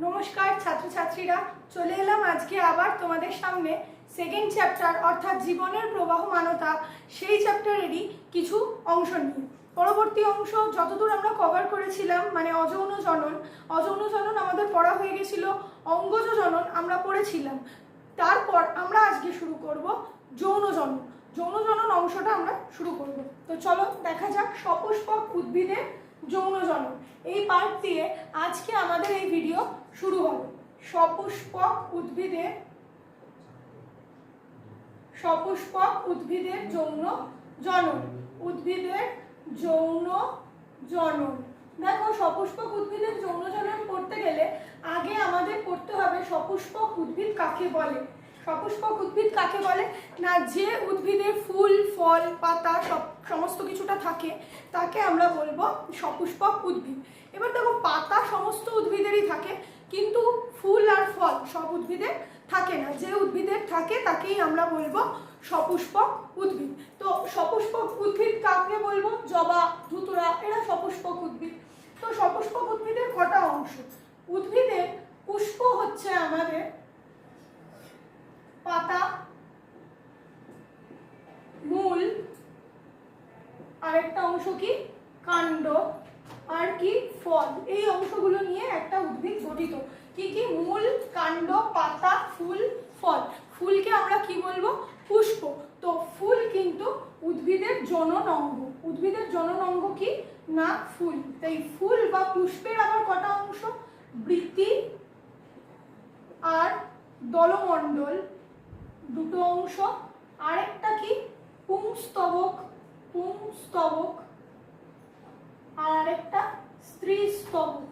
নমস্কার, ছাত্রছাত্রীরা। চলে এলাম আজকে আবার তোমাদের সামনে সেকেন্ড চ্যাপ্টার অর্থাৎ জীবনের প্রবাহমানতা সেই চ্যাপ্টারেরই কিছু অংশ নিয়ে। পরবর্তী অংশ যতদূর আমরা কভার করেছিলাম মানে অযৌন জনন অযৌন জনন আমাদের পড়া হয়ে গেছিল, অঙ্গজ জনন আমরা পড়েছিলাম। তারপর আমরা আজকে শুরু করব যৌন জনন। যৌন জনন অংশটা আমরা শুরু করব। তো চলো দেখা যাক, সপুষ্পক উদ্ভিদের যৌন জনন। এই পার্ট দিয়ে আজকে আমাদের এই ভিডিও শুরু হবে। সপুষ্পক উদ্ভিদের সপুষ্পক উদ্ভিদের যৌন জনন। উদ্ভিদের যৌন জনন। দেখো, সপুষ্পক উদ্ভিদের যৌন জনন করতে গেলে আগে আমাদের করতে হবে সপুষ্পক উদ্ভিদ কাকে বলে? সপুষ্পক উদ্ভিদ কাকে বলে? না, যে উদ্ভিদে ফুল, ফল, পাতা সব সমস্ত কিছুটা থাকে, তাকে আমরা বলব সপুষ্পক উদ্ভিদ। এবার দেখো, পাতা সমস্ত উদ্ভিদেরই থাকে, কিন্তু ফুল আর ফল সব উদ্ভিদের থাকে না। যে উদ্ভিদের থাকে, তাকেই আমরা বলব সপুষ্পক উদ্ভিদ। তো সপুষ্পক উদ্ভিদ কাকে বলব? জবা, ধুতুরা, এরা সপুষ্পক উদ্ভিদ। তো সপুষ্পক উদ্ভিদের কটা অংশ? উদ্ভিদের পুষ্প হচ্ছে আমাদের পাতা, মূল আরেকটা অংশ কি? কাণ্ড। আর কি? ফল। এই অংশগুলো নিয়ে একটা উদ্ভিদ গঠিত। কি কি? মূল, কাণ্ড, পাতা, ফুল, ফল। ফুলকে আমরা কি বলব? পুষ্প। তো ফুল কিন্তু উদ্ভিদের জনন অঙ্গ। উদ্ভিদের জনন অঙ্গ কি? না, ফুল। তাই ফুল বা পুষ্পের আবার কটা অংশ? বৃত্তি আর দলমণ্ডল। দুটো অংশ। আরেকটা কি? পুংস্তবক। পুংস্তবক আর আরেকটা, স্ত্রী স্তবক।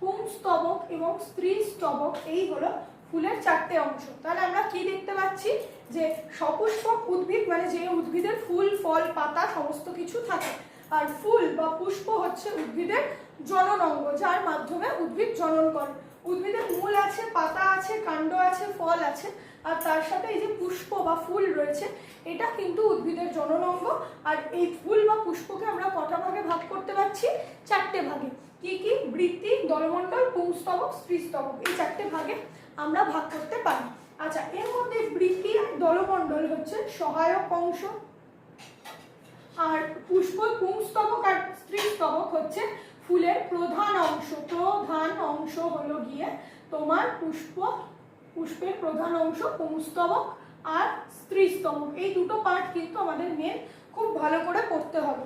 পুংস্তবক এবং স্ত্রী স্তবক, এই হলো ফুলের চারটে অংশ। তাহলে আমরা কি দেখতে পাচ্ছি? যে সপুষ্পক উদ্ভিদ মানে যে উদ্ভিদের ফুল, ফল, পাতা, সমস্ত কিছু থাকে। আর ফুল বা পুষ্প হচ্ছে উদ্ভিদের জনন অঙ্গ, যার মাধ্যমে উদ্ভিদ জনন করে। উদ্ভিদের মূল আছে, পাতা আছে, কাণ্ড আছে, ফল আছে। আর তার সাথে এই যে পুষ্প বা ফুল রয়েছে, এটা কিন্তু উদ্ভিদের জনন অঙ্গ আর এই ফুল বা পুষ্পকে আমরা কটা ভাগে ভাগ করতে পারছি? চারটে ভাগে। কি কি? বৃত্তি, দলমণ্ডল, পুংস্তবক, স্ত্রীস্তবক। এই চারটে ভাগে আমরা ভাগ করতে পারি। আচ্ছা এর মধ্যে বৃত্তি আর দলমণ্ডল হচ্ছে সহায়ক অংশ। আর পুষ্প, পুংস্তবক আর স্ত্রীস্তবক হচ্ছে ফুলের প্রধান অংশ। প্রধান অংশ হলো গিয়ে তোমার পুষ্প পুষ্পের প্রধান অংশ পুংস্তবক আর স্ত্রীস্তবক। এই দুটো পার্ট কিন্তু আমাদের মেন খুব ভালো করে পড়তে হবে।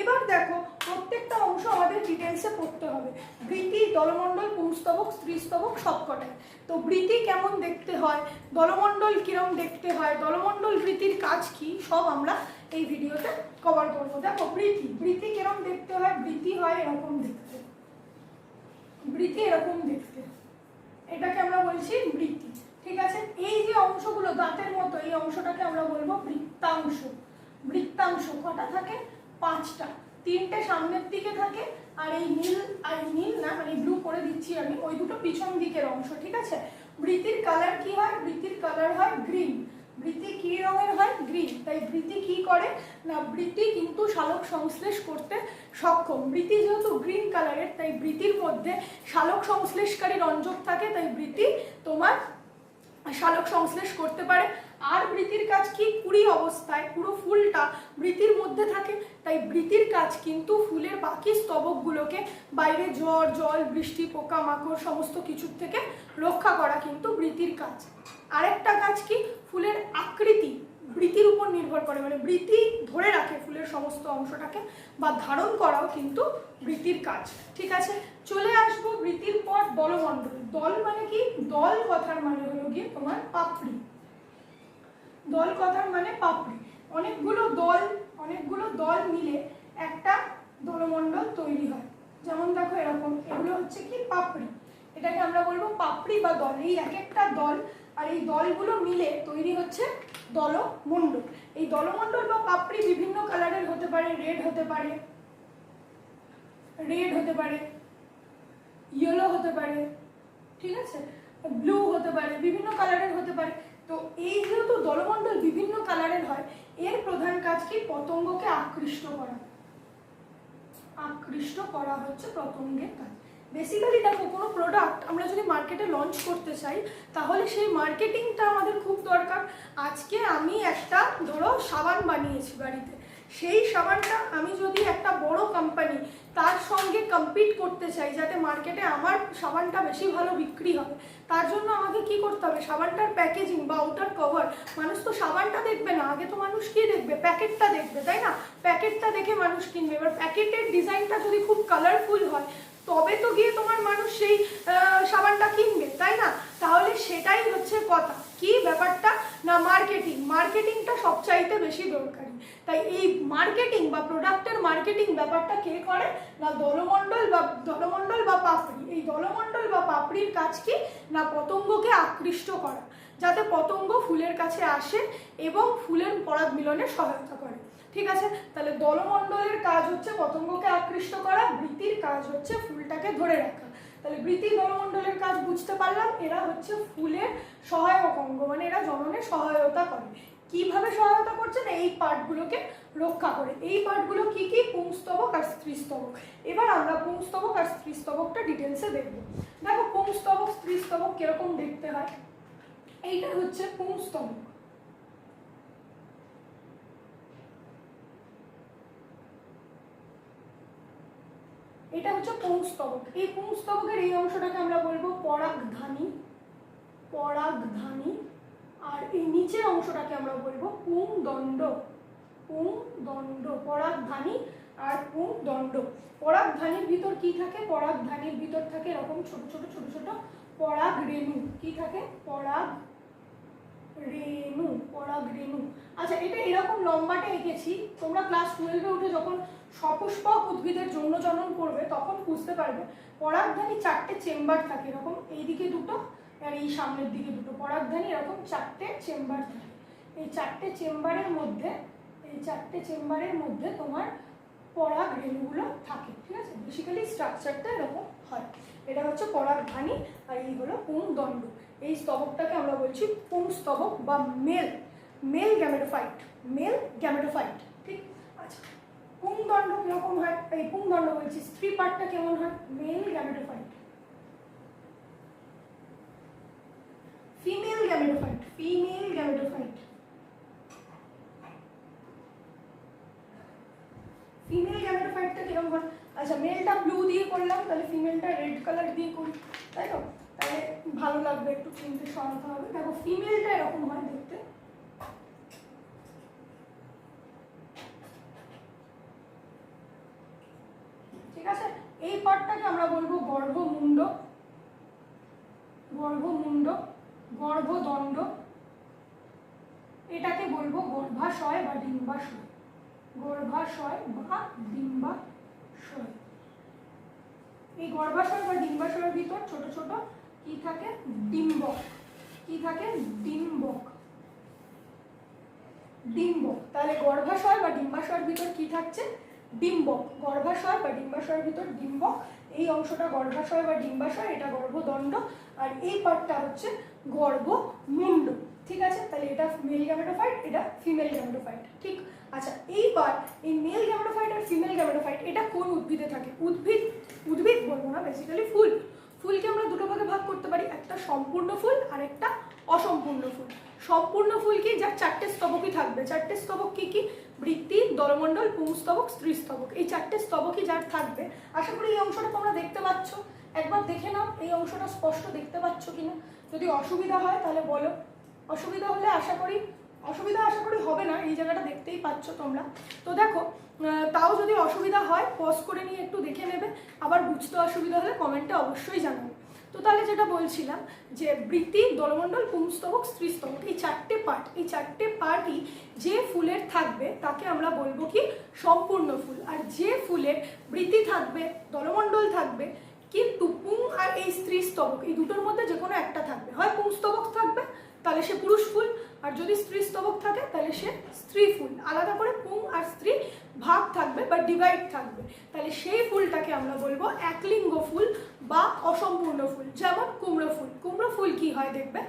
এবার দেখো, প্রত্যেকটা অংশ আমাদের ডিটেলসে পড়তে হবে। বৃতি দলমণ্ডল পুংস্তবক স্ত্রীস্তবক সবকটাই। তো বৃতি কেমন দেখতে হয়, দলমণ্ডল কিরম দেখতে হয়, দলমণ্ডল বৃতির কাজ কি, সব আমরা এই ভিডিওতে কভার করব। দেখো বৃতি বৃতি কিরম দেখতে হয় বৃতি হয় এরকম দেখতে। বৃতি এরকম দেখতে। এটাকে আমরা বলছি বৃত্তি, ঠিক আছে? এই যে অংশগুলো, দাঁতের মতো, এই অংশটাকে আমরা বলব বৃত্তাংশ। বৃত্তাংশ কটা থাকে? পাঁচটা। তিনটে সামনের দিকে থাকে, আর এই নীল, আর নীল না মানে ব্লু করে দিচ্ছি আমি, ওই দুটো পিছন দিকের অংশ, ঠিক আছে? বৃত্তির কালার কি হয়? বৃত্তির কালার হয় গ্রিন বৃত্তি কি রঙের হয়? গ্রিন। তাই বৃত্তি কি করে? না, বৃত্তি কিন্তু শালক সংশ্লেষ করতে সক্ষম। বৃত্তি যেহেতু গ্রিন কালারের, তাই বৃত্তির মধ্যে শালক সংশ্লেষকারী রঞ্জক থাকে, তাই বৃত্তি তোমার শালক সংশ্লেষ করতে পারে। আর বৃতির কাজ কি? কুড়ি অবস্থায়, পুরো ফুলটা বৃতির মধ্যে থাকে। তাই বৃতির কাজ কিন্তু ফুলের বাকি স্তবকগুলোকে বাইরে ঝড়, জল, বৃষ্টি, পোকামাকড়, সমস্ত কিছুর থেকে রক্ষা করা কিন্তু বৃতির কাজ। আরেকটা কাজ কি? ফুলের আকৃতি বৃতির উপর নির্ভর করে। মানে বৃতি ধরে রাখে ফুলের সমস্ত অংশটাকে বা ধারণ করাও কিন্তু বৃতির কাজ। ঠিক আছে? চলে আসব বৃতির পর দলমণ্ডল। দল মানে কি? দল কথার মানে হলো গিয়ে তোমার পাপড়ি। দল কথার মানে পাপড়ি। অনেকগুলো দল অনেকগুলো দল মিলে একটা দলমণ্ডল তৈরি হয়। যেমন দেখো এরকম, এগুলো হচ্ছে কি পাপড়ি। এটাকে আমরা বলব পাপড়ি বা দল। এই এক একটা দল আর এই দলগুলো মিলে তৈরি হচ্ছে দলমণ্ডল। এই দলমণ্ডল বা পাপড়ি বিভিন্ন কালারের হতে পারে রেড হতে পারে রেড হতে পারে ইয়েলো হতে পারে, ঠিক আছে? ব্লু হতে পারে, বিভিন্ন কালারের হতে পারে। তো এই যেহেতু দলমণ্ডল বিভিন্ন কালারের হয়, এর প্রধান কাজ কি? পতঙ্গকে আকৃষ্ট করা। আকৃষ্ট করা হচ্ছে পতঙ্গের কাজ। বেসিক্যালি দেখো, কোনো প্রোডাক্ট আমরা যদি মার্কেটে লঞ্চ করতে চাই, তাহলে সেই মার্কেটিংটা আমাদের খুব দরকার। আজকে আমি একটা, ধরো, সাবান বানিয়েছি বাড়িতে। সেই সাবানটা আমি যদি একটা বড় কোম্পানি তার সঙ্গে কম্পিট করতে চাই, যাতে মার্কেটে আমার সাবানটা বেশি ভালো বিক্রি হবে, তার জন্য আমাকে কি করতে হবে? সাবানটার প্যাকেজিং বা আউটার কভার মানুষ তো সাবানটা দেখবে না, আগে তো মানুষ কি দেখবে? প্যাকেটটা দেখবে, তাই না? প্যাকেটটা দেখে মানুষ কিনবে। এবার প্যাকেটের ডিজাইনটা যদি খুব কালারফুল হয় তবে তো গিয়ে তোমার মানুষ সেই সাবানটা কিনবে, তাই না? তাহলে সেটাই হচ্ছে কথা। কি ব্যাপারটা? না মার্কেটিং মার্কেটিংটা সবচাইতে বেশি দরকারি। তাই এই মার্কেটিং বা প্রোডাক্টের মার্কেটিং ব্যাপারটা কে করে? না, দলমণ্ডল বা দলমণ্ডল বা পাপড়ি। এই দলমণ্ডল বা পাপড়ির কাজ কি? না, পতঙ্গকে আকৃষ্ট করা। যাতে পতঙ্গ ফুলের কাছে আসে এবং ফুলের পরাগ মিলনে সহায়তা করে। ঠিক আছে? তাহলে দলমণ্ডলের কাজ হচ্ছে পতঙ্গকে আকৃষ্ট করা বৃত্তির কাজ হচ্ছে ফুলটাকে ধরে রাখা। তাহলে বৃত্তি দলমণ্ডলের কাজ বুঝতে পারলাম, এরা হচ্ছে ফুলের সহায়ক অঙ্গ মানে এরা জননে সহায়তা করে। কীভাবে সহায়তা করছে না? এই পার্টগুলোকে রক্ষা করে। এই পার্টগুলো কি কি? পুংস্তবক আর স্ত্রীস্তবক। এবার আমরা পুংস্তবক আর স্ত্রীস্তবকটা ডিটেলসে দেখব। দেখো, পুংস্তবক, স্ত্রীস্তবক কীরকম দেখতে হয়? এইটা হচ্ছে পুংস্তবক। এটা হচ্ছে পুংস্তবক এই পুংস্তবকের এই অংশটাকে আমরা বলব পরাগধানী পরাগধানী, আর এই নিচের অংশটাকে আমরা বলব পুংদণ্ড। পুংদণ্ড, পরাগধানী আর পুংদণ্ড। পরাগধানীর ভিতর কি থাকে? পরাগধানীর ভিতর থাকে এরকম ছোট ছোট ছোট ছোট পরাগ রেণু কি থাকে? পরাগ রেণু পরাগ রেণু আচ্ছা এটা এরকম লম্বাটা এঁকেছি, তোমরা ক্লাস টুয়েলভে উঠে যখন সপুষ্পক উদ্ভিদের জন্য জনন করবে, তখন বুঝতে পারবে, পরাগধানী চারটে চেম্বার থাকে, এরকম এইদিকে দুটো আর এই সামনের দিকে দুটো। পরাগধানী এরকম চারটে চেম্বার থাকে। এই চারটে চেম্বারের মধ্যে, এই চারটে চেম্বারের মধ্যে তোমার পরাগ রেণুগুলো থাকে, ঠিক আছে? বেসিক্যালি স্ট্রাকচারটা এরকম হয়। এটা হচ্ছে পরাগধানী আর এই হলো পুংদণ্ড এই স্তবকটাকে আমরা বলছি পুংস্তবক বা male. Male gametophyte male gametophyte ঠিক? আচ্ছা পুংদণ্ড কীরকম হয়? এই পুংদণ্ড বলছি, স্ত্রী পার্টটা কেমন হয়? Male gametophyte female gametophyte female gametophyte female গ্যামেটোফাইটটা কীরকম হয়? আচ্ছা মেলটা ব্লু দিয়ে করলাম, তাহলে ফিমেলটা রেড কালার দিয়ে করি। তাই তো? তাহলে ভালো লাগবে একটু চিনতে সহায়তা হবে। দেখো ফিমেলটা এরকম হয় দেখতে। ঠিক আছে? এই পার্টটাকে আমরা বলব গর্ভমুণ্ড। গর্ভমুণ্ড, গর্ভদণ্ড। এটাকে বলব গর্ভাশয় বা ডিম্বাশয়। গর্ভাশয় বা ডিম্বাশয় এই গর্ভাশয় বা ডিম্বাশয়ের ভিতর ছোট ছোট কি থাকে? ডিম্বক কি থাকে? ডিম্বক ডিম্বক তাহলে গর্ভাশয় বা ডিম্বাশয়ের ভিতর কি থাকছে? ডিম্বক গর্ভাশয় বা ডিম্বাশয়ের ভিতর ডিম্বক এই অংশটা গর্ভাশয় বা ডিম্বাশয় এটা গর্ভদণ্ড। আর এই পার্টটা হচ্ছে গর্ভমুণ্ড। ঠিক আছে? তাহলে এটা মেল গ্যামেটোফাইট এটা ফিমেল গ্যামেটোফাইট ঠিক? আচ্ছা এইবার এই মেল গ্যামেটোফাইট আর ফিমেল গ্যামেটোফাইট এটা কোন উদ্ভিদে থাকে? উদ্ভিদ উদ্ভিদ বলব না বেসিক্যালি ফুল। ফুলকে আমরা দুটো ভাগে ভাগ করতে পারি, একটা সম্পূর্ণ ফুল আর একটা অসম্পূর্ণ ফুল। সম্পূর্ণ ফুল কি যার চারটে স্তবকই থাকবে। চারটে স্তবক কি কি? বৃত্তি, দলমণ্ডল পুংস্তবক স্ত্রীস্তবক এই চারটে স্তবকই যার থাকবে। আশা করি এই অংশটা তোমরা দেখতে পাচ্ছ। একবার দেখে নাও, এই অংশটা স্পষ্ট দেখতে পাচ্ছ কিনা? যদি অসুবিধা হয়, তাহলে বলো। অসুবিধা হলে আশা করি, অসুবিধা আশা করি হবে না, এই জায়গাটা দেখতেই পাচ্ছ তোমরা। তো দেখো তাও যদি অসুবিধা হয় পজ করে নিয়ে একটু দেখে নেবে, আবার বুঝতে অসুবিধা হলে কমেন্টে অবশ্যই জানাবে। তো তাহলে যেটা বলছিলাম, যে বৃত্তি দলমণ্ডল পুংস্তবক স্ত্রীস্তবক, এই চারটে পার্ট এই চারটে পার্টই যে ফুলের থাকবে, তাকে আমরা বলব কি, সম্পূর্ণ ফুল। আর যে ফুলের বৃত্তি থাকবে, দলমণ্ডল থাকবে, কিন্তু পুং আর এই স্ত্রীস্তবক, এই দুটোর মধ্যে যে কোনো একটা থাকবে। হয় পুংস্তবক থাকবে তাহলে সে পুরুষ ফুল, আর যদি স্ত্রী স্তবক থাকে, তাহলে সে স্ত্রী ফুল। আলাদা করে পুং আর স্ত্রী ভাগ থাকবে বা ডিভাইড থাকবে। তাহলে সেই ফুলটাকে আমরা বলব একলিঙ্গ ফুল বা অসম্পূর্ণ ফুল। যেমন কুমড়ো ফুল। কুমড়ো ফুল কি হয় দেখবে?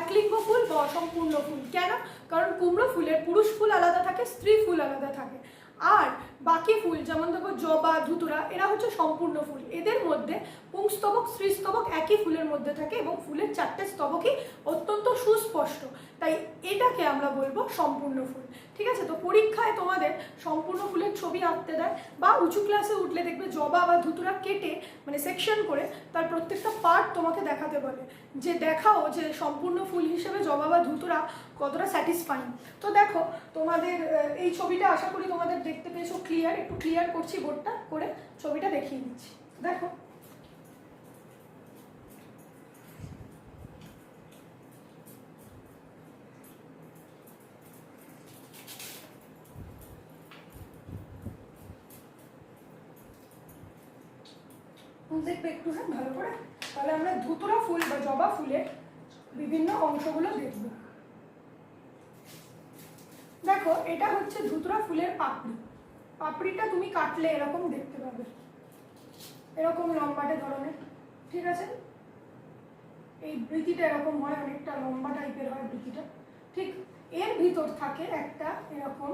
একলিঙ্গ ফুল বা অসম্পূর্ণ ফুল। কেন? কারণ কুমড়ো ফুলের পুরুষ ফুল আলাদা থাকে, স্ত্রী ফুল আলাদা থাকে। আর বাকি ফুল যেমন দেখো জবা, ধুতুরা, এরা হচ্ছে সম্পূর্ণ ফুল। এদের মধ্যে পুংস্তবক স্ত্রীস্তবক একই ফুলের মধ্যে থাকে এবং ফুলের চারটে স্তবকই অত্যন্ত সুস্পষ্ট। তাই এটাকে আমরা বলব সম্পূর্ণ ফুল। ঠিক আছে? তো পরীক্ষায় তোমাদের সম্পূর্ণ ফুলের ছবি আঁকতে দেয় বা উঁচু ক্লাসে উঠলে দেখবে জবা বা ধুতুরা কেটে মানে সেকশন করে তার প্রত্যেকটা পার্ট তোমাকে দেখাতে বলে। যে দেখাও যে সম্পূর্ণ ফুল হিসেবে জবা বা ধুতুরা কতটা স্যাটিসফাইং তো দেখো, তোমাদের এই ছবিটা আশা করি তোমাদের দেখতে পেয়েছ ক্লিয়ার একটু ক্লিয়ার করছি বোর্ডটা করে ছবিটা দেখিয়ে দিচ্ছি। দেখো দেখবে একটু হ্যাঁ ভালো করে। তাহলে আমরা ধুতুরা ফুল বা জবা ফুলের বিভিন্ন অংশগুলো দেখব। দেখো, এটা হচ্ছে ধুতুরা ফুলের পাপড়ি। পাপড়িটা তুমি কাটলে এরকম দেখতে পাবে। এরকম লম্বাটে ধরনের, ঠিক আছে? এই বৃতিটা এরকম হয়, অনেকটা লম্বা টাইপের হয় বৃতিটা ঠিক এর ভিতর থাকে একটা এরকম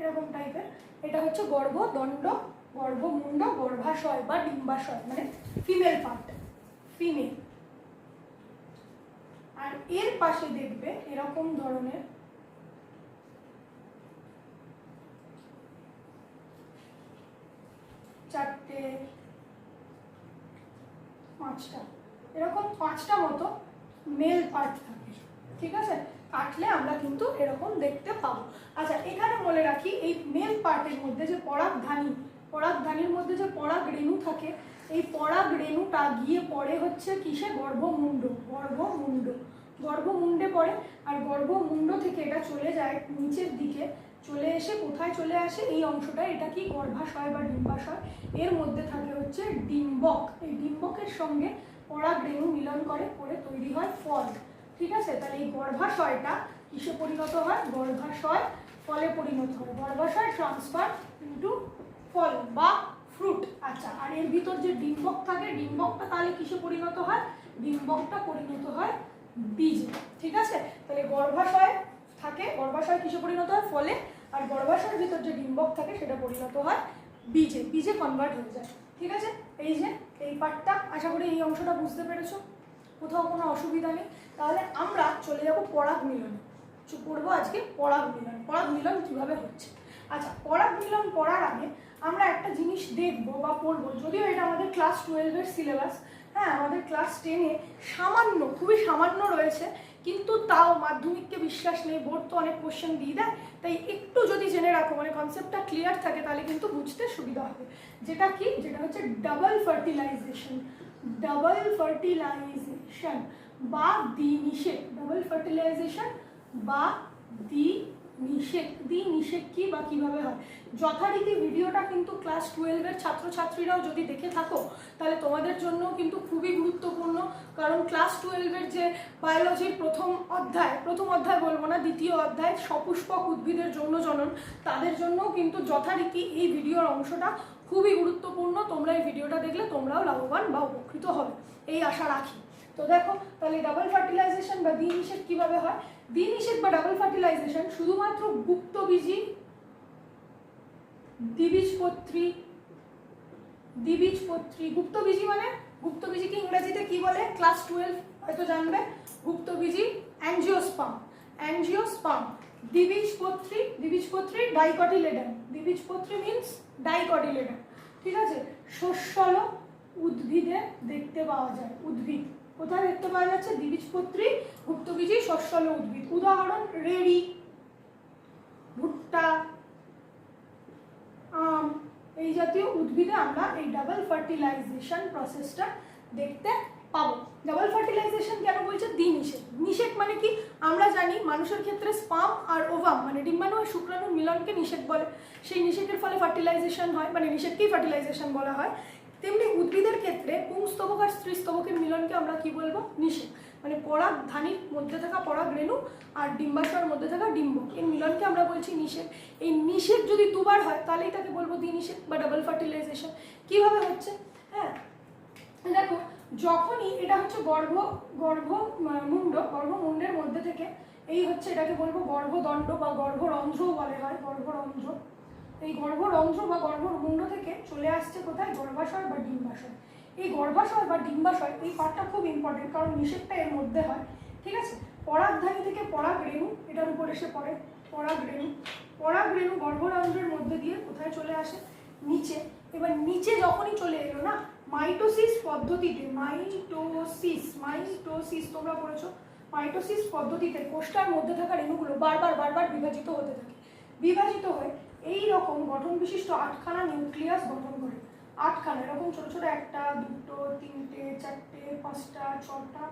এরকম টাইপের এটা হচ্ছে গর্ভদণ্ড গর্ভমুণ্ড, গর্ভাশয় বা ডিম্বাশয় মানে ফিমেল পার্ট ফিমেল আর এর পাশে দেখবে এরকম ধরনের চারটে, পাঁচটা, এরকম পাঁচটা মতো মেল পার্ট থাকে। ঠিক আছে? কাটলে আমরা কিন্তু এরকম দেখতে পাবো। আচ্ছা এখানে বলে রাখি, এই মেল পার্টের মধ্যে যে পরাগধানী পরাগধানীর মধ্যে যে পরাগ রেণু থাকে, এই পরাগ রেণুটা গিয়ে পড়ে হচ্ছে কিসে? গর্ভমুণ্ড গর্ভমুণ্ড। গর্ভমুণ্ডে পড়ে, আর গর্ভমুণ্ড থেকে এটা চলে যায় নিচের দিকে। চলে এসে কোথায় চলে আসে? এই অংশটা এটা কি গর্ভাশয় বা ডিম্বাশয়? এর মধ্যে থাকে হচ্ছে ডিম্বক। এই ডিম্বকের সঙ্গে পরাগ রেণু মিলন করে করে তৈরি হয় ফল। ঠিক আছে? তাহলে এই গর্ভাশয়টা কিসে পরিণত হয়? গর্ভাশয় ফলে পরিণত হয়। গর্ভাশয় ট্রান্সফার ইন্টু ফল বা ফ্রুট আচ্ছা আর এর ভিতর যে ডিম্বক থাকে, ডিম্বকটা তাহলে কিসে পরিণত হয়? ডিম্বকটা পরিণত হয় বীজে ঠিক আছে? তাহলে গর্ভাশয় থাকে, গর্ভাশয় কিসে পরিণত হয়? ফলে। আর গর্ভাশয়ের ভিতর যে ডিম্বক থাকে, সেটা পরিণত হয় বীজে। বীজে কনভার্ট হয়ে যায়। ঠিক আছে? এই যে, এই পার্টটা আশা করি এই অংশটা বুঝতে পেরেছ। কোথাও কোনো অসুবিধা নেই, তাহলে আমরা চলে যাব পরাগ মিলন। পড়ব আজকে পরাগ মিলন। পরাগ মিলন কীভাবে হচ্ছে? আচ্ছা পরাগ মিলন পড়ার আগে আমরা একটা জিনিস দেখব বা পড়ব, যদিও এটা আমাদের ক্লাস টুয়েলভের সিলেবাস হ্যাঁ আমাদের ক্লাস টেনে সামান্য, খুবই সামান্য রয়েছে, কিন্তু তাও মাধ্যমিককে বিশ্বাস নেই, বোর্ড তো অনেক কোশ্চেন দিয়ে দেয়, তাই একটু যদি জেনে রাখো মানে কনসেপ্টটা ক্লিয়ার থাকে, তাহলে কিন্তু বুঝতে সুবিধা হবে। যেটা কি? যেটা হচ্ছে ডাবল ফার্টিলাইজেশন ডাবল ফার্টিলাইজেশন বা দ্বিনিষেক ডাবল ফার্টিলাইজেশন বা দ্বি নিষেক। দ্বি নিষেক কি বা কীভাবে হয়? যথারীতি ভিডিওটা কিন্তু ক্লাস টুয়েলভের ছাত্রছাত্রীরাও যদি দেখে থাকো, তাহলে তোমাদের জন্য কিন্তু খুবই গুরুত্বপূর্ণ। কারণ ক্লাস টুয়েলভের যে বায়োলজির প্রথম অধ্যায় প্রথম অধ্যায় বলব না, দ্বিতীয় অধ্যায় সপুষ্পক উদ্ভিদের যৌন জনন, তাদের জন্যও কিন্তু যথারীতি এই ভিডিওর অংশটা খুবই গুরুত্বপূর্ণ, তোমরা এই ভিডিওটা দেখলে তোমরাও লাভবান বা উপকৃত হবে। এই আশা রাখি। তো দেখো, তাহলে ডাবল ফার্টিলাইজেশন বা দ্বিনিষেক কীভাবে হয়? দ্বিনিষেক বা ডাবল ফার্টিলাইজেশন শুধুমাত্র গুপ্তবীজি দ্বিবীজপত্রী দ্বিবীজপত্রী গুপ্তবীজি মানে? গুপ্তবীজিকে ইংরেজিতে কি বলে? ক্লাস টুয়েলভ হয়তো জানবে। গুপ্তবীজি অ্যাঞ্জিওস্পাম অ্যাঞ্জিওস্পাম দ্বিবীজপত্রী দ্বিবীজপত্রী ডাইকটিলেডান। দ্বিবীজপত্রী মিন্স ডাইকটিলেডান। ঠিক আছে? শস্যল উদ্ভিদে দেখতে পাওয়া যায়, উদ্ভিদ। কোথায় দেখতে পাওয়া যাচ্ছে? দ্বিবীজপত্রী গুপ্তবীজি শস্যল উদ্ভিদ। উদাহরণ, রেড়ি, ভুট্টা, আম, এই জাতীয় উদ্ভিদে আমরা এই ডাবল ফার্টিলাইজেশন প্রসেসটা দেখতে পাবো। ডাবল ফার্টিলাইজেশন কেন বলছে? দ্বিনিষেক নিষেক মানে কি? আমরা জানি মানুষের ক্ষেত্রে স্পাম আর ওভাম মানে ডিম্বাণু আর শুক্রাণুর মিলনকে নিষেক বলে। সেই নিষেকের ফলে ফার্টিলাইজেশন হয় মানে নিষেককেই ফার্টিলাইজেশন বলা হয়। তেমনি উদ্ভিদের ক্ষেত্রে পুংস্তবক আর স্ত্রীস্তবকের মিলনকে আমরা কি বলব? নিষেক মানে পরাগ ধানির মধ্যে থাকা পরাগ রেণু আর ডিম্বাশয়ের মধ্যে থাকা ডিম্বক এই মিলনকে আমরা বলছি নিষেক এই নিষেক যদি দুবার হয়, তাহলে এটাকে বলব দ্বিনিষেক বা ডাবল ফার্টিলাইজেশন কীভাবে হচ্ছে? হ্যাঁ দেখো যখনই এটা হচ্ছে গর্ভ গর্ভ আহ, মুন্ড গর্ভমুণ্ডের মধ্যে থেকে এই হচ্ছে এটাকে বলব গর্ভদণ্ড বা গর্ভরন্ধ্রও বলে হয় গর্ভরন্ধ্র। এই গর্ভরন্ধ্র বা গর্ভমুণ্ড থেকে চলে আসছে কোথায়? গর্ভাশয় বা ডিম্বাশয়। এই গর্ভাশয় বা ডিম্বাশয় এই পার্টটা খুব ইম্পর্টেন্ট কারণ নিষেধটা এর মধ্যে হয়। ঠিক আছে? পরাগধানী থেকে পরাগ রেণু এটার উপর এসে পড়ে পরাগ রেণু পরাগ রেণু গর্ভরন্ধ্রের মধ্যে দিয়ে কোথায় চলে আসে? নিচে। এবার নিচে যখনই চলে এলো না, মাইটোসিস পদ্ধতিতে, মাইটোসিস মাইটোসিস তোমরা পড়েছো? মাইটোসিস পদ্ধতিতে কোষ্টার মধ্যে থাকা রেণুগুলো বারবার বারবার বিভাজিত হতে থাকে। বিভাজিত হয়ে এই রকম গঠন বিশিষ্ট আটখানা নিউক্লিয়াস গঠন করে। আটখানা, এরকম ছোট ছোট একটা, দুটো, তিনটে, চারটে, পাঁচটা, ছটা,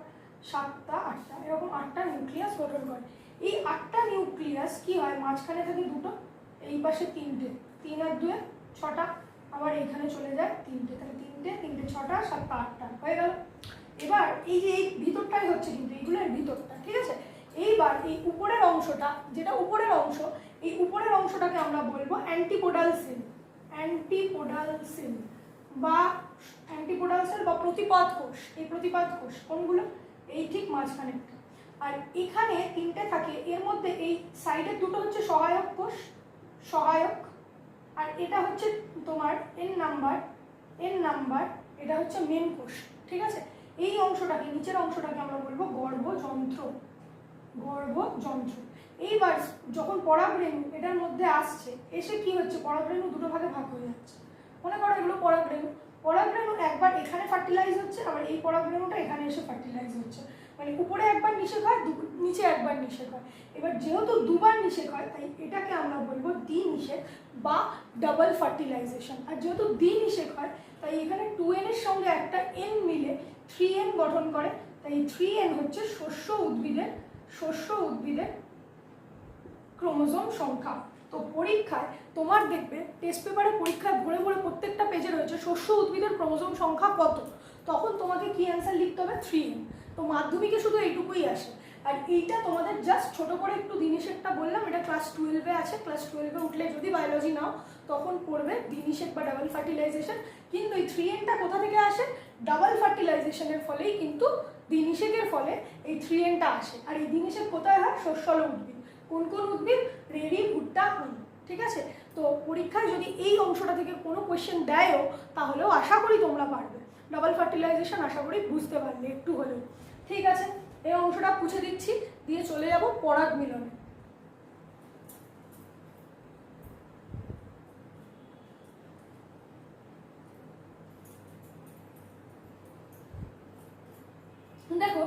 সাতটা, আটটা, এরকম আটটা নিউক্লিয়াস গঠন করে। এই আটটা নিউক্লিয়াস কি হয়? মাঝখানে থাকে দুটো, এই পাশে তিনটে, তিন আর দুয়ে ছটা আবার এখানে চলে যায় তিনটে, তাহলে তিনটে তিনটে, ছটা, সাতটা, আটটা, হয়ে গেল। এবার এই যে এই ভিতরটাই হচ্ছে কিন্তু এইগুলোর ভিতরটা, ঠিক আছে? এইবার এই উপরের অংশটা, যেটা উপরের অংশ, এই উপরের অংশটাকে আমরা বলব অ্যান্টিপোডাল সেল অ্যান্টিপোডাল সেল বা অ্যান্টিপোডাল সেল বা প্রতিপাদ কোষ। এই প্রতিপাদ কোষ কোনগুলো? এই ঠিক মাঝখানে। আর এখানে তিনটে থাকে, এর মধ্যে এই সাইডের দুটো হচ্ছে সহায়ক কোষ। সহায়ক আর এটা হচ্ছে তোমার এন নাম্বার এন নাম্বার এটা হচ্ছে মেন কোষ, ঠিক আছে? এই অংশটাকে, নিচের অংশটাকে আমরা বলব গর্ভযন্ত্র গর্ভযন্ত্র। এইবার যখন পরাগরেণু এটার মধ্যে আসছে, এসে কি হচ্ছে? পরাগরেণু দুটো ভাগে ভাগ হয়ে যাচ্ছে। মনে করো এগুলো পরাগরেণু। পরাগরেণু একবার এখানে ফার্টিলাইজ হচ্ছে, আবার এই পরাগরেণুটা এখানে এসে ফার্টিলাইজ হচ্ছে। মানে উপরে একবার নিষেক হয় নিচে একবার নিষেক হয়। এবার যেহেতু দুবার নিষেক হয়, তাই এটাকে আমরা বলব দ্বি বা ডাবল ফার্টিলাইজেশন আর যেহেতু দ্বি নিষেক হয়, তাই এখানে টু এর সঙ্গে একটা এন মিলে থ্রি এন গঠন করে। তাই থ্রি এন হচ্ছে শস্য উদ্ভিদের শস্য উদ্ভিদের ক্রোমোজোম সংখ্যা। তো পরীক্ষায় তোমার দেখবে টেস্ট পেপারে পরীক্ষায় ভরে ভরে প্রত্যেকটা পেজে রয়েছে শস্য উদ্ভিদের ক্রোমোজোম সংখ্যা কত। তখন তোমাকে কি অ্যান্সার লিখতে হবে? থ্রি এন তো মাধ্যমিকে শুধু এইটুকুই আসে। আর এইটা তোমাদের জাস্ট ছোট করে একটু দিনিশেকটা বললাম, এটা ক্লাস টুয়েলভে আছে। ক্লাস টুয়েলভে উঠলে যদি বায়োলজি নাও, তখন পড়বে দিনিশেক বা ডাবল ফার্টিলাইজেশন কিন্তু এই থ্রি এনটা কোথা থেকে আসে? ডাবল ফার্টিলাইজেশনের ফলেই কিন্তু দিনিশেকের ফলে এই থ্রি এনটা আসে। আর এই দিনিশেক কোথায় হয়? শস্যল উদ্ভিদ। কোন কোন উদ্ভিদ? রেড়ি ভুট্টা হুল ঠিক আছে? তো পরীক্ষায় যদি এই অংশটা থেকে কোনো কোয়েশ্চেন দেয়ও, তাহলেও আশা করি তোমরা পারবে। ডাবল ফার্টিলাইজেশন আশা করি বুঝতে পারলে, একটু হলেও। ঠিক আছে? এই অংশটা পুছে দিচ্ছি, দিয়ে চলে যাব পরাগ মিলনে। দেখো,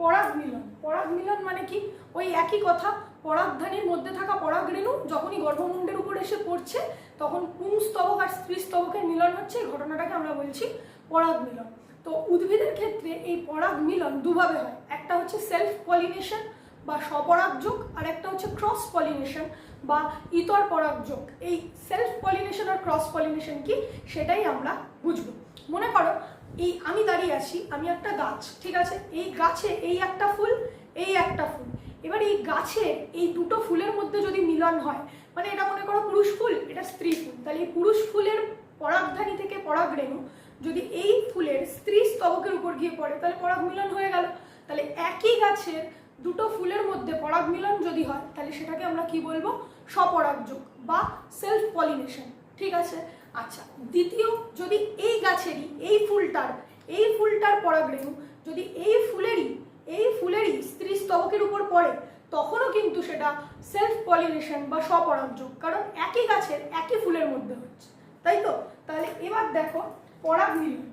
পরাগ মিলন। পরাগ মিলন মানে কি? ওই একই কথা পরাগধানীর মধ্যে থাকা পরাগ রেণু যখনই গর্ভমুণ্ডের উপর এসে পড়ছে, তখন পুংস্তবক আর স্ত্রীস্তবকের মিলন হচ্ছে, এই ঘটনাটাকে আমরা বলছি পরাগ মিলন। তো উদ্ভিদের ক্ষেত্রে এই পরাগ মিলন দুভাবে হয়। একটা হচ্ছে সেলফ পলিনেশন বা স্বপরাগযোগ আর একটা হচ্ছে ক্রস পলিনেশন বা ইতর পরাগযোগ এই সেলফ পলিনেশন আর ক্রস পলিনেশন কি? সেটাই আমরা বুঝব। মনে করো, এই আমি দাঁড়িয়ে আছি, আমি একটা গাছ, ঠিক আছে? এই গাছে এই একটা ফুল, এই একটা ফুল। এবার এই গাছের এই দুটো ফুলের মধ্যে যদি মিলন হয় মানে এটা মনে করো পুরুষ ফুল, এটা স্ত্রী ফুল। তাহলে এই পুরুষ ফুলের পরাগধানী থেকে পরাগ রেণু যদি এই ফুলের স্ত্রী স্তবকের উপর গিয়ে পড়ে, তাহলে পরাগ মিলন হয়ে গেল। তাহলে একই গাছের দুটো ফুলের মধ্যে পরাগ মিলন যদি হয়, তাহলে সেটাকে আমরা কি বলব? স্বপরাগযোগ বা সেলফ পলিনেশন ঠিক আছে? আচ্ছা দ্বিতীয়, যদি এই গাছেরই, এই ফুলটার এই ফুলটার পরাগ পরাগরেণু যদি এই ফুলেরই এই ফুলেরই স্ত্রী স্তবকের উপর পড়ে, তখনও কিন্তু সেটা সেলফ পলিনেশন বা স্বপরাগযোগ কারণ একই গাছের একই ফুলের মধ্যে হচ্ছে। তাই তো? তাহলে এবার দেখো পরাগ মিলন।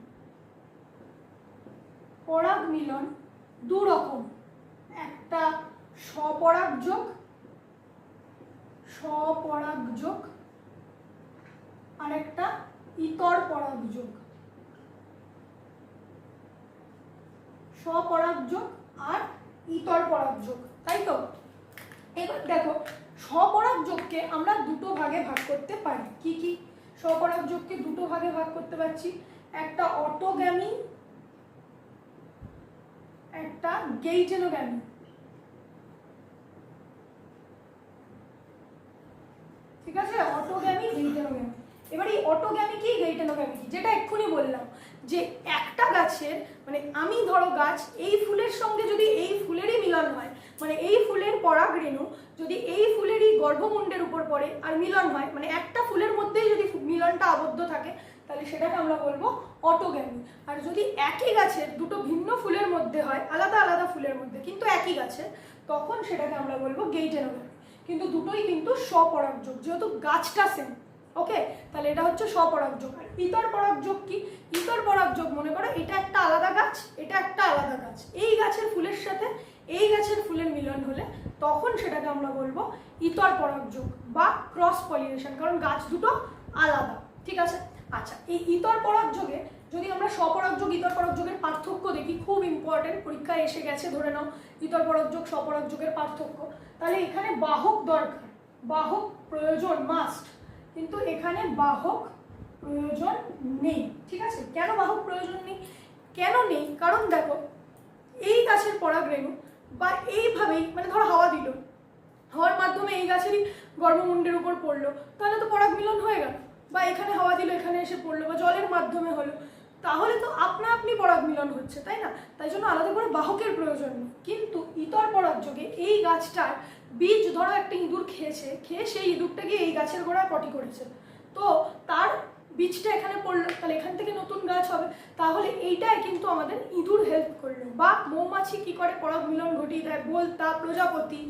পরাগ মিলন দু রকম একটা স্বপরাগযোগ স্বপরাগযোগ আর একটা ইতর পরাগযোগ স্বপরাগযোগ আর ইতর পরাগযোগ তাই তো? এবার দেখো স্বপরাগযোগকে আমরা দুটো ভাগে ভাগ করতে পারি। কি কি? স্বপরাগযোগকে দুটো ভাগে ভাগ করতে পারছি। একটা অটোগ্যামি একটা গেইটেনোগ্যামি ঠিক আছে? অটোগ্যামি গেইটেনোগ্যামি এবার এই অটোগ্যামি কি গেইটেনোগ্যামি যেটা এক্ষুনি বললাম, যে একটা গাছের মানে আমি ধরো গাছ, এই ফুলের সঙ্গে যদি এই ফুলেরই মিলন হয় মানে এই ফুলের পরাগ রেণু যদি এই ফুলেরই গর্ভমুণ্ডের উপর পড়ে আর মিলন হয় মানে একটা ফুলের মধ্যেই যদি মিলনটা আবদ্ধ থাকে, তাহলে সেটাকে আমরা বলব অটোগ্যামি। আর যদি একই গাছের দুটো ভিন্ন ফুলের মধ্যে হয়, আলাদা আলাদা ফুলের মধ্যে, কিন্তু একই গাছের, তখন সেটাকে আমরা বলব গেইটেনোগ্যামি কিন্তু দুটোই কিন্তু স্বপরাগযোগ, যেহেতু গাছটা সেম ওকে তাহলে এটা হচ্ছে স্বপরাগযোগ। আর ইতর পরাগযোগ কি? ইতর পরাগযোগ, মনে করো, এটা একটা আলাদা গাছ, এটা একটা আলাদা গাছ। এই গাছের ফুলের সাথে এই মিলন হলে তখন সেটাকে আমরা বলব ইতর পরাগযোগ বা ক্রস পলিনেশন কারণ গাছ দুটো আলাদা, ঠিক আছে? আচ্ছা এই ইতর পরাগযোগে যদি আমরা স্বপরাগযোগ ইতর পরাগযোগের পার্থক্য দেখি, খুব ইম্পর্টেন্ট পরীক্ষায় এসে গেছে, ধরে নাও ইতর পরাগযোগ স্বপরাগযোগের পার্থক্য। তাহলে এখানে বাহক দরকার, বাহক প্রয়োজন মাস্ট কিন্তু এখানে বাহক প্রয়োজন নেই, ঠিক আছে? কেন বাহক প্রয়োজন নেই? কেন নেই? কারণ দেখো, এই গাছের পরাগ রেণু বা এইভাবেই মানে ধরো হাওয়া দিল। হাওয়ার মাধ্যমে এই গাছেরই গর্ভমুণ্ডের উপর পড়ল। তাহলে তো পরাগ মিলন হয়ে গেল। বা এখানে হাওয়া দিল, এখানে এসে পড়ল, বা জলের মাধ্যমে হলো। তাহলে তো আপনা আপনি পরাগ মিলন হচ্ছে, তাই না? তাই জন্য আলাদা করে বাহকের প্রয়োজন নেই। কিন্তু ইতর পরাগ যোগে এই গাছটার বীজ ধরো একটা ইঁদুর খেয়েছে, খেয়ে সেই ইঁদুরটা গিয়ে এই গাছের গোড়ায় পটি করেছে। তো তার বীজটা এখানে পড়ল, তাহলে এখান থেকে নতুন গাছ হবে। তাহলে এইটাই কিন্তু আমাদের ইঁদুর হেল্প করল। বা মৌমাছি কি করে? পরাগ মিলন ঘটিয়ে দেয়, বলতা, প্রজাপতি,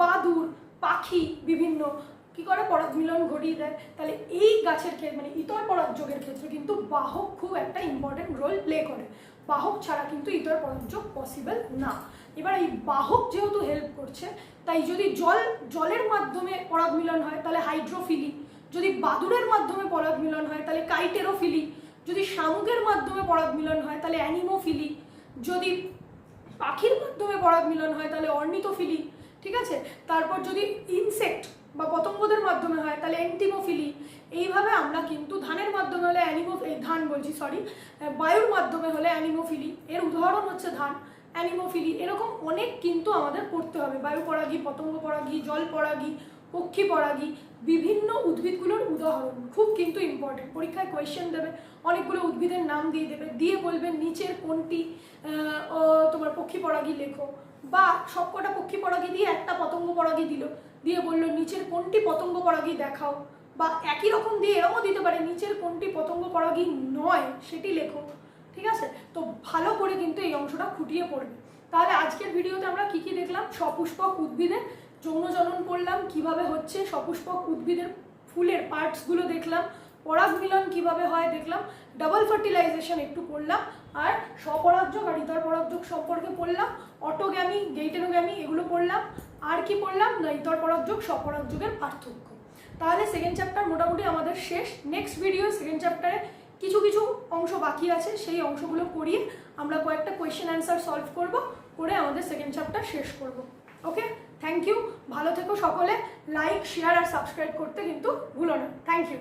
বাদুর, পাখি বিভিন্ন কি করে? পরাগ মিলন ঘটিয়ে দেয়। তাহলে এই গাছের ক্ষেত্রে মানে ইতর পরাগযোগের ক্ষেত্রে কিন্তু বাহক খুব একটা ইম্পর্টেন্ট রোল প্লে করে। বাহক ছাড়া কিন্তু ইতর পরাগযোগ পসিবল না। এবার এই বাহক যেহেতু হেল্প করছে, তাই যদি জল জলের মাধ্যমে পরাগ মিলন হয়, তাহলে হাইড্রোফিলি যদি বাদুরের মাধ্যমে পরাগ মিলন হয়, তাহলে কাইটেরোফিলি। যদি শামুকের মাধ্যমে পরাগ মিলন হয়, তাহলে অ্যানিমোফিলি। যদি পাখির মাধ্যমে পরাগ মিলন হয়, তাহলে অর্নিথোফিলি ঠিক আছে? তারপর যদি ইনসেক্ট বা পতঙ্গদের মাধ্যমে হয়, তাহলে অ্যান্টিমোফিলি। এইভাবে আমরা কিন্তু ধানের মাধ্যমে হলে অ্যানিমো ধান বলছি সরি বায়ুর মাধ্যমে হলে অ্যানিমোফিলি। এর উদাহরণ হচ্ছে ধান, অ্যানিমোফিলি। এরকম অনেক কিন্তু আমাদের পড়তে হবে। বায়ু পরাগী পতঙ্গ পরাগী, জল পরাগী পক্ষী পরাগী বিভিন্ন উদ্ভিদগুলোর উদাহরণ। খুব কিন্তু ইম্পর্টেন্ট পরীক্ষায় কোয়েশ্চেন দেবে, অনেকগুলো উদ্ভিদের নাম দিয়ে দেবে, দিয়ে বলবেন নিচের কোনটি তোমার পক্ষী পরাগী লেখো। বা সবকটা পক্ষী পরাগী দিয়ে একটা পতঙ্গ পরাগী দিল। দিয়ে বলল নিচের কোনটি পতঙ্গ পরাগী দেখাও। বা একই রকম দিয়ে এরকমও দিতে পারে, নিচের কোনটি পতঙ্গ পরাগী নয় সেটি লেখো। ঠিক আছে? তো ভালো করে কিন্তু এই অংশটা খুঁটিয়ে পড়বে। তাহলে আজকের ভিডিওতে আমরা কি কি দেখলাম? সপুষ্পক উদ্ভিদের যৌন জনন করলাম, কীভাবে হচ্ছে সপুষ্পক উদ্ভিদের ফুলের পার্টসগুলো দেখলাম, পরাগ মিলন কীভাবে হয় দেখলাম ডাবল ফার্টিলাইজেশন একটু পড়লাম আর স্বপরাগযোগ আর ইতর পরাগযোগ সম্পর্কে পড়লাম অটোগ্যামি গেইটেনোগ্যামি এগুলো পড়লাম, আর কি পড়লাম? না ইতর পরাগযোগ স্বপরাগযোগের পার্থক্য। তাহলে সেকেন্ড চ্যাপ্টার মোটামুটি আমাদের শেষ। নেক্সট ভিডিও সেকেন্ড চ্যাপ্টারে কিছু কিছু অংশ বাকি আছে, সেই অংশগুলো করিয়ে আমরা কয়েকটা কোয়েশ্চেন অ্যান্সার সলভ করব, করে আমাদের সেকেন্ড চ্যাপ্টার শেষ করব। ওকে থ্যাংক ইউ ভালো থেকো সকলে. লাইক শেয়ার আর সাবস্ক্রাইব করতে কিন্তু ভুলো না. Thank you